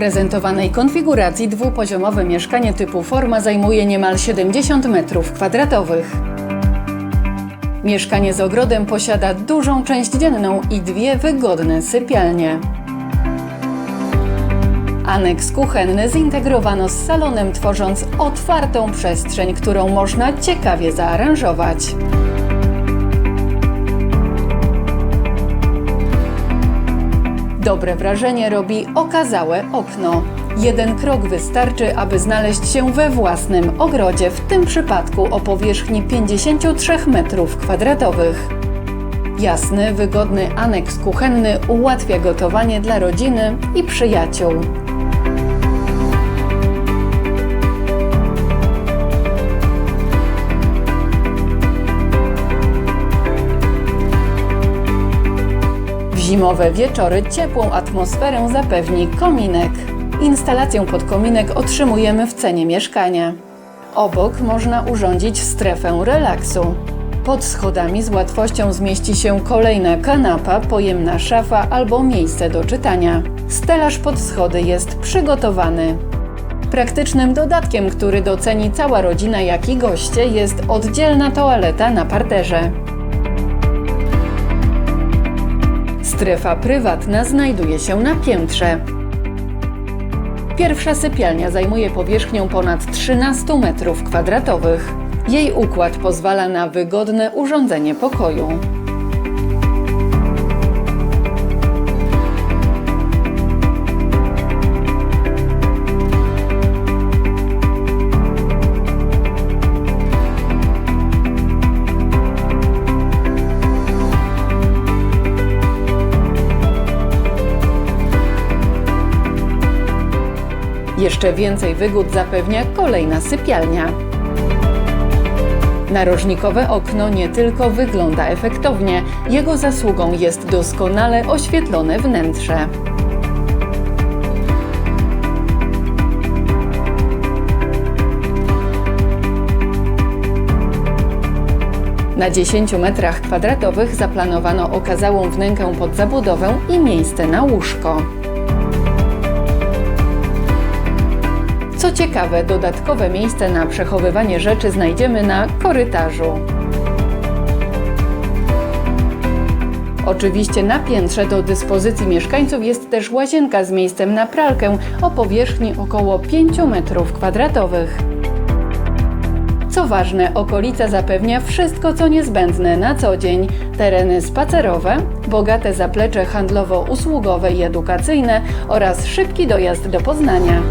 prezentowanej konfiguracji dwupoziomowe mieszkanie typu forma zajmuje niemal 70 m2. Mieszkanie z ogrodem posiada dużą część dzienną i dwie wygodne sypialnie. Aneks kuchenny zintegrowano z salonem, tworząc otwartą przestrzeń, którą można ciekawie zaaranżować. Dobre wrażenie robi okazałe okno. Jeden krok wystarczy, aby znaleźć się we własnym ogrodzie, w tym przypadku o powierzchni 53 m2. Jasny, wygodny aneks kuchenny ułatwia gotowanie dla rodziny i przyjaciół. Zimowe wieczory ciepłą atmosferę zapewni kominek. Instalację pod kominek otrzymujemy w cenie mieszkania. Obok można urządzić strefę relaksu. Pod schodami z łatwością zmieści się kolejna kanapa, pojemna szafa albo miejsce do czytania. Stelaż pod schody jest przygotowany. Praktycznym dodatkiem, który doceni cała rodzina, jak i goście, jest oddzielna toaleta na parterze. Strefa prywatna znajduje się na piętrze. Pierwsza sypialnia zajmuje powierzchnię ponad 13 m2. Jej układ pozwala na wygodne urządzenie pokoju. Jeszcze więcej wygód zapewnia kolejna sypialnia. Narożnikowe okno nie tylko wygląda efektownie, jego zasługą jest doskonale oświetlone wnętrze. Na 10 metrach kwadratowych zaplanowano okazałą wnękę pod zabudowę i miejsce na łóżko. Co ciekawe, dodatkowe miejsce na przechowywanie rzeczy znajdziemy na korytarzu. Oczywiście na piętrze do dyspozycji mieszkańców jest też łazienka z miejscem na pralkę o powierzchni około 5 m2. Co ważne, okolica zapewnia wszystko, co niezbędne na co dzień: tereny spacerowe, bogate zaplecze handlowo-usługowe i edukacyjne oraz szybki dojazd do Poznania.